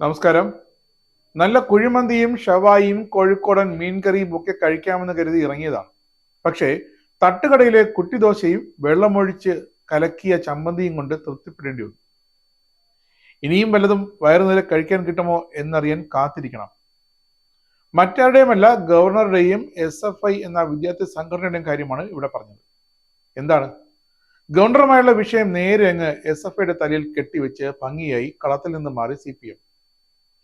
നമസ്കാരം. നല്ല കുഴിമന്തിയും ഷവായിയും കോഴിക്കോടൻ മീൻകറിയും ഒക്കെ കഴിക്കാമെന്ന് കരുതി ഇറങ്ങിയതാണ്. പക്ഷേ തട്ടുകടയിലെ കുട്ടിദോശയും വെള്ളമൊഴിച്ച് കലക്കിയ ചമ്മന്തിയും കൊണ്ട് തൃപ്തിപ്പെടേണ്ടി വന്നു. ഇനിയും വല്ലതും വയറുനില കഴിക്കാൻ കിട്ടുമോ എന്നറിയാൻ കാത്തിരിക്കണം. മറ്റാരുടെയുമല്ല ഗവർണറുടെയും എസ് എഫ് ഐ എന്ന വിദ്യാർത്ഥി സംഘടനയുടെയും കാര്യമാണ് ഇവിടെ പറഞ്ഞത്. എന്താണ്? ഗവർണറുമായുള്ള വിഷയം നേരെ അങ്ങ് എസ് എഫ് ഐയുടെ തലയിൽ കെട്ടിവെച്ച് ഭംഗിയായി കളത്തിൽ നിന്ന് മാറി സി പി എം.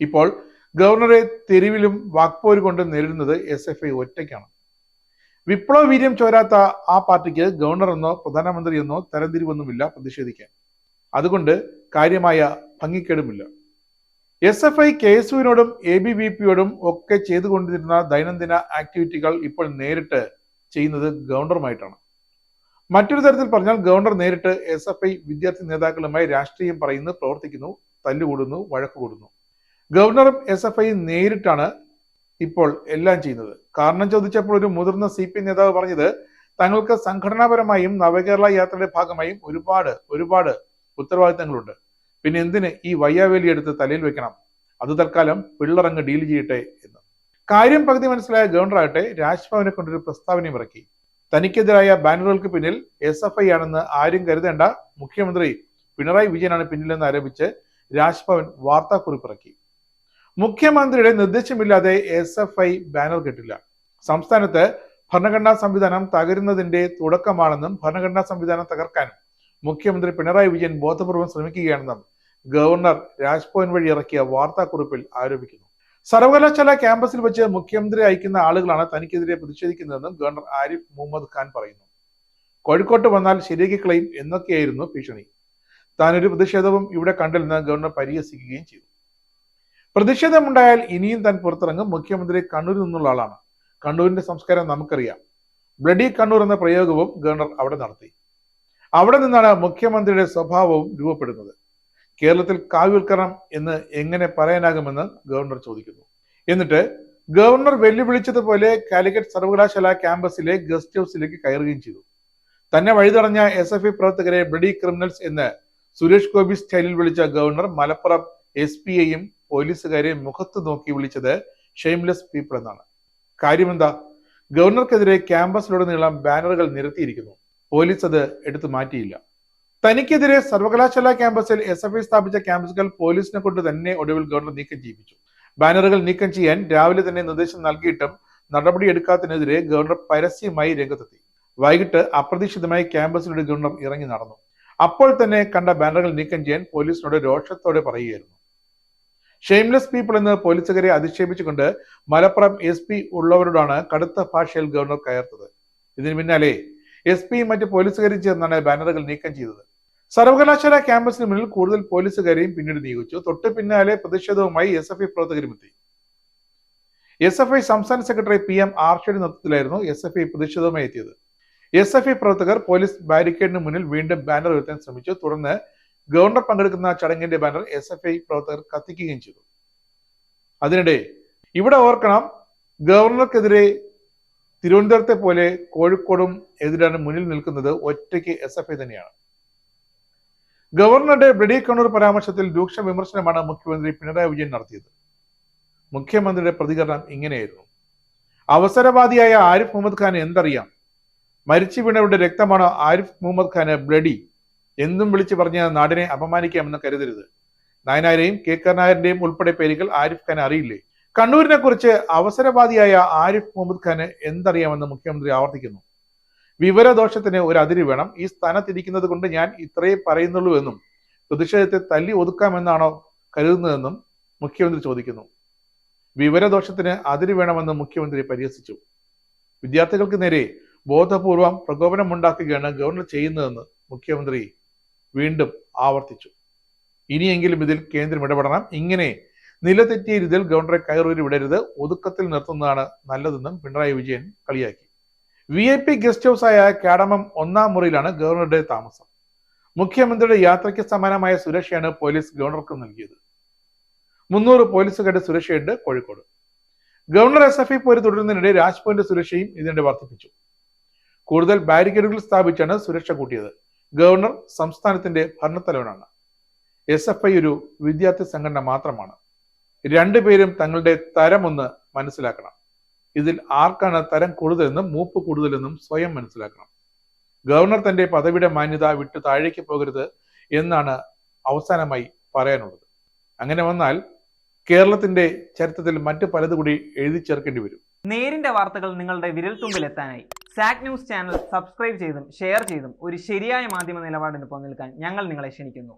ഇപ്പോൾ ഗവർണറെ തെരുവിലും വാക്പോര് കൊണ്ട് നേരിടുന്നത് എസ് എഫ് ഐ ഒറ്റയ്ക്കാണ്. വിപ്ലവ വീര്യം ചോരാത്ത ആ പാർട്ടിക്ക് ഗവർണർ എന്നോ പ്രധാനമന്ത്രി എന്നോ തരംതിരിവൊന്നുമില്ല പ്രതിഷേധിക്കാൻ. അതുകൊണ്ട് കാര്യമായ ഭംഗിക്കേടുമില്ല. S F I K S യുവിനോടും A B V പിയോടും ഒക്കെ ചെയ്തുകൊണ്ടിരുന്ന ദൈനംദിന ആക്ടിവിറ്റികൾ ഇപ്പോൾ നേരിട്ട് ചെയ്യുന്നത് ഗവർണറുമായിട്ടാണ്. മറ്റൊരു തരത്തിൽ പറഞ്ഞാൽ ഗവർണർ നേരിട്ട് എസ് എഫ് ഐ വിദ്യാർത്ഥി നേതാക്കളുമായി രാഷ്ട്രീയം പറയുന്നു പ്രവർത്തിക്കുന്നു തല്ലുകൂടുന്നു വഴക്ക് കൂടുന്നു ഗവർണറും എസ് എഫ് ഐ നേരിട്ടാണ് ഇപ്പോൾ എല്ലാം ചെയ്യുന്നത്. കാരണം ചോദിച്ചപ്പോൾ ഒരു മുതിർന്ന സി പി നേതാവ് പറഞ്ഞത് തങ്ങൾക്ക് സംഘടനാപരമായും നവകേരള യാത്രയുടെ ഭാഗമായും ഒരുപാട് ഒരുപാട് ഉത്തരവാദിത്തങ്ങളുണ്ട്. പിന്നെ എന്തിന് ഈ വയ്യാവേലി എടുത്ത് തലയിൽ വെക്കണം? അത് തൽക്കാലം പിള്ളറങ്ങ് ഡീൽ ചെയ്യട്ടെ എന്ന്. കാര്യം പകുതി മനസ്സിലായ ഗവർണറാകട്ടെ രാജ്ഭവനെ കൊണ്ടൊരു പ്രസ്താവനയും ഇറക്കി. തനിക്കെതിരായ ബാനറുകൾക്ക് പിന്നിൽ എസ് എഫ് ഐ ആണെന്ന് ആരും കരുതേണ്ട മുഖ്യമന്ത്രി പിണറായി വിജയനാണ് പിന്നിലെന്ന് ആരോപിച്ച് രാജ്ഭവൻ വാർത്താക്കുറിപ്പിറക്കി മുഖ്യമന്ത്രിയുടെ നിർദ്ദേശമില്ലാതെ എസ് എഫ് ഐ ബാനർ കെട്ടില്ല. സംസ്ഥാനത്ത് ഭരണഘടനാ സംവിധാനം തകരുന്നതിന്റെ തുടക്കമാണെന്നും ഭരണഘടനാ സംവിധാനം തകർക്കാനും മുഖ്യമന്ത്രി പിണറായി വിജയൻ ബോധപൂർവം ശ്രമിക്കുകയാണെന്നും ഗവർണർ രാജ്ഭവൻ വഴി ഇറക്കിയ വാർത്താക്കുറിപ്പിൽ ആരോപിക്കുന്നു. സർവകലാശാല ക്യാമ്പസിൽ വെച്ച് മുഖ്യമന്ത്രി അയക്കുന്ന ആളുകളാണ് തനിക്കെതിരെ പ്രതിഷേധിക്കുന്നതെന്നും ഗവർണർ ആരിഫ് മുഹമ്മദ് ഖാൻ പറയുന്നു. കോഴിക്കോട്ട് വന്നാൽ ശരിയാക്കി കളയും എന്നൊക്കെയായിരുന്നു ഭീഷണി. താനൊരു പ്രതിഷേധവും ഇവിടെ കണ്ടില്ലെന്ന് ഗവർണർ പരിഹസിക്കുകയും ചെയ്തു. പ്രതിഷേധമുണ്ടായാൽ ഇനിയും താൻ പുറത്തിറങ്ങും. മുഖ്യമന്ത്രി കണ്ണൂരിൽ നിന്നുള്ള ആളാണ്. കണ്ണൂരിന്റെ സംസ്കാരം നമുക്കറിയാം. ബ്ലഡി കണ്ണൂർ എന്ന പ്രയോഗവും ഗവർണർ അവിടെ നടത്തി. അവിടെ നിന്നാണ് മുഖ്യമന്ത്രിയുടെ സ്വഭാവവും രൂപപ്പെടുന്നത്. കേരളത്തിൽ കാവ്യവൽക്കരണം എന്ന് എങ്ങനെ പറയാനാകുമെന്ന് ഗവർണർ ചോദിക്കുന്നു. എന്നിട്ട് ഗവർണർ വെല്ലുവിളിച്ചതുപോലെ കാലിക്കറ്റ് സർവകലാശാല ക്യാമ്പസിലെ ഗസ്റ്റ് ഹൗസിലേക്ക് കയറുകയും ചെയ്തു. തന്നെ വഴിതടഞ്ഞ എസ് എഫ് ഐ പ്രവർത്തകരെ ബ്ലഡി ക്രിമിനൽസ് എന്ന് സുരേഷ് ഗോപി സ്റ്റൈലിൽ വിളിച്ച ഗവർണർ മലപ്പുറം എസ് പി ഐയും പോലീസുകാരെ മുഖത്ത് നോക്കി വിളിച്ചത് ഷെയിംലെസ് പീപ്പിൾ എന്നാണ്. കാര്യമെന്താ? ഗവർണർക്കെതിരെ ക്യാമ്പസിലുടനീളം ബാനറുകൾ നിരത്തിയിരിക്കുന്നു. പോലീസ് അത് എടുത്തു മാറ്റിയില്ല. തനിക്കെതിരെ സർവകലാശാല ക്യാമ്പസിൽ എസ് എഫ് ഐ സ്ഥാപിച്ച ക്യാമ്പസുകൾ പോലീസിനെ കൊണ്ട് തന്നെ ഒടുവിൽ ഗവർണർ നീക്കം ചെയ്യിപ്പിച്ചു. ബാനറുകൾ നീക്കം ചെയ്യാൻ രാവിലെ തന്നെ നിർദ്ദേശം നൽകിയിട്ടും നടപടിയെടുക്കാത്തതിനെതിരെ ഗവർണർ പരസ്യമായി രംഗത്തെത്തി. വൈകിട്ട് അപ്രതീക്ഷിതമായി ക്യാമ്പസിലൂടെ ഗവർണർ ഇറങ്ങി നടന്നു. അപ്പോൾ തന്നെ കണ്ട ബാനറുകൾ നീക്കം ചെയ്യാൻ പോലീസിനോട് രോഷത്തോടെ പറയുകയായിരുന്നു. ഷെയിംലെസ് പീപ്പിൾ എന്ന് പോലീസുകാരെ അധിക്ഷേപിച്ചുകൊണ്ട് മലപ്പുറം എസ് പി ഉള്ളവരോടാണ് കടുത്ത ഭാഷയിൽ ഗവർണർ കയർത്തത്. ഇതിന് പിന്നാലെ എസ് പിയും മറ്റ് പോലീസുകാരും ചേർന്നാണ് ബാനറുകൾ നീക്കം ചെയ്തത്. സർവകലാശാല ക്യാമ്പസിന് മുന്നിൽ കൂടുതൽ പോലീസുകാരെയും പിന്നീട് നിയോഗിച്ചു. തൊട്ട് പിന്നാലെ പ്രതിഷേധവുമായി എസ് എഫ് ഐ പ്രവർത്തകരും എത്തി. എസ് എഫ് ഐ സംസ്ഥാന സെക്രട്ടറി പി എം ആർഷയുടെ നേതൃത്വത്തിലായിരുന്നു എസ് എഫ് ഐ പ്രതിഷേധവുമായി എത്തിയത്. എസ് എഫ് ഐ പ്രവർത്തകർ പോലീസ് ബാരിക്കേഡിന് മുന്നിൽ വീണ്ടും ബാനർ ഉയർത്താൻ ശ്രമിച്ചു. തുടർന്ന് ഗവർണർ പങ്കെടുക്കുന്ന ചടങ്ങിന്റെ ബാനർ എസ് എഫ് ഐ പ്രവർത്തകർ കത്തിക്കുകയും ചെയ്തു. അതിനിടെ ഇവിടെ ഓർക്കണം ഗവർണർക്കെതിരെ തിരുവനന്തപുരത്തെ പോലെ കോഴിക്കോടും എതിരാണ് മുന്നിൽ നിൽക്കുന്നത് ഒറ്റയ്ക്ക് എസ് എഫ് ഐ തന്നെയാണ്. ഗവർണറുടെ ബ്ലഡി കണ്ണൂർ പരാമർശത്തിൽ രൂക്ഷ വിമർശനമാണ് മുഖ്യമന്ത്രി പിണറായി വിജയൻ നടത്തിയത്. മുഖ്യമന്ത്രിയുടെ പ്രതികരണം ഇങ്ങനെയായിരുന്നു. അവസരവാദിയായ ആരിഫ് മുഹമ്മദ് ഖാൻ എന്തറിയാം? മരിച്ചു വീണവരുടെ രക്തമാണ് ആരിഫ് മുഹമ്മദ് ഖാന് ബ്ലഡി? എന്തും വിളിച്ചു പറഞ്ഞ നാടിനെ അപമാനിക്കാമെന്ന് കരുതരുത്. നായനാരെയും കെ കരുണാകരന്റെയും ഉൾപ്പെടെ പേരുകൾ ആരിഫ് ഖാൻ അറിയില്ലേ? കണ്ണൂരിനെ കുറിച്ച് അവസരവാദിയായ ആരിഫ് മുഹമ്മദ് ഖാന് എന്തറിയാമെന്ന് മുഖ്യമന്ത്രി ആവർത്തിക്കുന്നു. വിവരദോഷത്തിന് ഒരു അതിര് വേണം. ഈ സ്ഥാനത്തിരിക്കുന്നത് കൊണ്ട് ഞാൻ ഇത്രയേ പറയുന്നുള്ളൂ എന്നും പ്രതിഷേധത്തെ തല്ലി ഒതുക്കാമെന്നാണോ കരുതുന്നതെന്നും മുഖ്യമന്ത്രി ചോദിക്കുന്നു. വിവരദോഷത്തിന് അതിര് വേണമെന്ന് മുഖ്യമന്ത്രി പരിഹസിച്ചു. വിദ്യാർത്ഥികൾക്ക് നേരെ ബോധപൂർവം പ്രകോപനമുണ്ടാക്കുകയാണ് ഗവർണർ ചെയ്യുന്നതെന്ന് മുഖ്യമന്ത്രി വീണ്ടും ആവർത്തിച്ചു. ഇനിയെങ്കിലും ഇതിൽ കേന്ദ്രം ഇടപെടണം. ഇങ്ങനെ നിലതെറ്റിയ രീതിയിൽ ഗവർണറെ കയറൂരി വിടരുത്. ഒതുക്കത്തിൽ നിർത്തുന്നതാണ് നല്ലതെന്നും പിണറായി വിജയൻ കളിയാക്കി. വി ഐ പി ഗസ്റ്റ് ഹൗസായ കാടമം ഒന്നാം മുറിയിലാണ് ഗവർണറുടെ താമസം. മുഖ്യമന്ത്രിയുടെ യാത്രയ്ക്ക് സമാനമായ സുരക്ഷയാണ് പോലീസ് ഗവർണർക്ക് നൽകിയത്. മുന്നൂറ് പോലീസുകാരുടെ സുരക്ഷയുണ്ട് Kozhikode. Governor S F I പോര് തുടരുന്നതിനിടെ രാജ്ഭവന്റെ സുരക്ഷയും ഇതിനിടെ വർദ്ധിപ്പിച്ചു. കൂടുതൽ ബാരിക്കേഡുകൾ സ്ഥാപിച്ചാണ് സുരക്ഷ കൂട്ടിയത്. ഗവർണർ സംസ്ഥാനത്തിന്റെ ഭരണത്തലവനാണ്. എസ് എഫ് ഐ ഒരു വിദ്യാർത്ഥി സംഘടന മാത്രമാണ്. രണ്ടുപേരും തങ്ങളുടെ തരമൊന്ന് മനസ്സിലാക്കണം. ഇതിൽ ആർക്കാണ് തരം കൂടുതലെന്നും മൂപ്പ് കൂടുതലെന്നും സ്വയം മനസ്സിലാക്കണം. ഗവർണർ തന്റെ പദവിയുടെ മാന്യത വിട്ടു താഴേക്ക് പോകരുത് എന്നാണ് അവസാനമായി പറയാനുള്ളത്. അങ്ങനെ വന്നാൽ കേരളത്തിന്റെ ചരിത്രത്തിൽ മറ്റു പലത് കൂടി എഴുതി ചേർക്കേണ്ടി വരും. നേരിന്റെ വാർത്തകൾ നിങ്ങളുടെ വിരൽത്തുമ്പിൽ എത്താനായി സാക് ന്യൂസ് ചാനൽ സബ്സ്ക്രൈബ് ചെയ്തും ഷെയർ ചെയ്തും ഒരു ശരിയായ മാധ്യമ നിലപാടിന് പങ്കെടുക്കാൻ ഞങ്ങൾ നിങ്ങളെ ക്ഷണിക്കുന്നു.